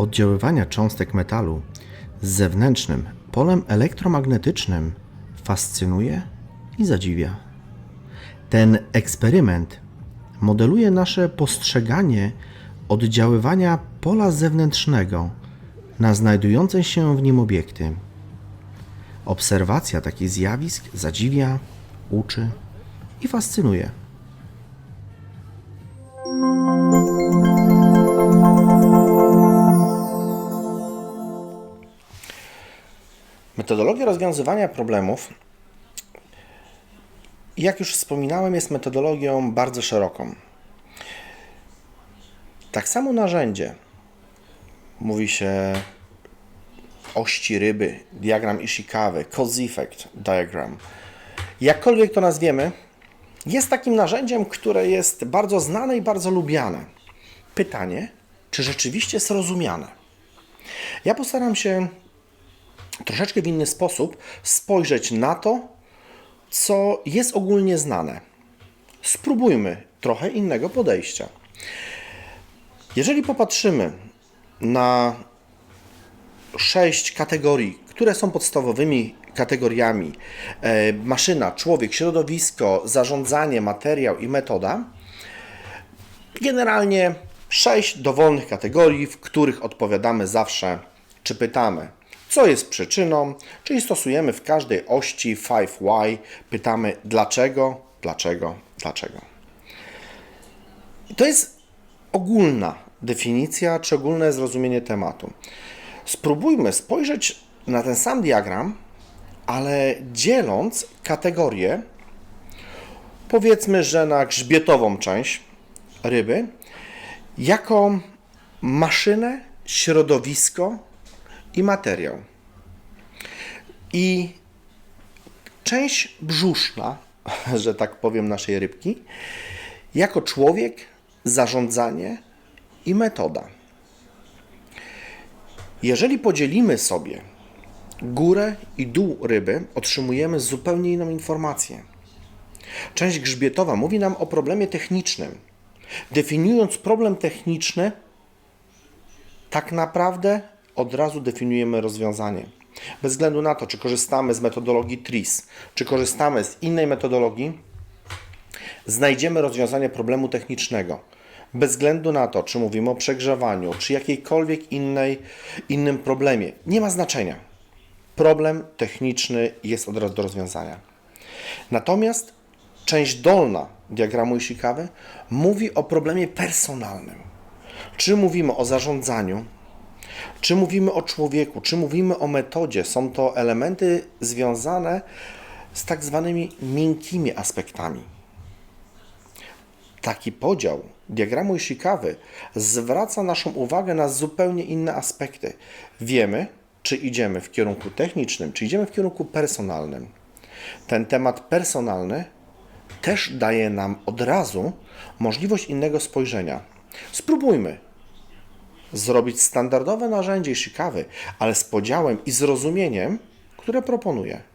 oddziaływania cząstek metalu z zewnętrznym polem elektromagnetycznym fascynuje i zadziwia. Ten eksperyment modeluje nasze postrzeganie oddziaływania pola zewnętrznego na znajdujące się w nim obiekty. Obserwacja takich zjawisk zadziwia, uczy i fascynuje. Metodologia rozwiązywania problemów, jak już wspominałem, jest metodologią bardzo szeroką. Tak samo narzędzie, mówi się ości ryby, diagram Ishikawy, cause effect diagram. Jakkolwiek to nazwiemy, jest takim narzędziem, które jest bardzo znane i bardzo lubiane. Pytanie, czy rzeczywiście jest rozumiane? Ja postaram się troszeczkę w inny sposób spojrzeć na to, co jest ogólnie znane. Spróbujmy trochę innego podejścia. Jeżeli popatrzymy na sześć kategorii, które są podstawowymi kategoriami e, maszyna, człowiek, środowisko, zarządzanie, materiał i metoda, generalnie sześć dowolnych kategorii, w których odpowiadamy zawsze, czy pytamy, co jest przyczyną, czyli stosujemy w każdej ości 5why, pytamy dlaczego, dlaczego, dlaczego. I to jest ogólna definicja czy ogólne zrozumienie tematu. Spróbujmy spojrzeć na ten sam diagram, ale dzieląc kategorie, powiedzmy, że na grzbietową część ryby, jako maszynę, środowisko i materiał. I część brzuszna, że tak powiem, naszej rybki, jako człowiek, zarządzanie i metoda. Jeżeli podzielimy sobie górę i dół ryby, otrzymujemy zupełnie inną informację. Część grzbietowa mówi nam o problemie technicznym. Definiując problem techniczny, tak naprawdę od razu definiujemy rozwiązanie. Bez względu na to, czy korzystamy z metodologii TRIS, czy korzystamy z innej metodologii, znajdziemy rozwiązanie problemu technicznego. Bez względu na to, czy mówimy o przegrzewaniu, czy jakiejkolwiek innej, innym problemie, nie ma znaczenia. Problem techniczny jest od razu do rozwiązania. Natomiast część dolna diagramu Ishikawy mówi o problemie personalnym. Czy mówimy o zarządzaniu, czy mówimy o człowieku, czy mówimy o metodzie, są to elementy związane z tak zwanymi miękkimi aspektami. Taki podział diagramu Ishikawy zwraca naszą uwagę na zupełnie inne aspekty. Wiemy, czy idziemy w kierunku technicznym, czy idziemy w kierunku personalnym. Ten temat personalny też daje nam od razu możliwość innego spojrzenia. Spróbujmy zrobić standardowe narzędzie Ishikawy, ale z podziałem i zrozumieniem, które proponuję.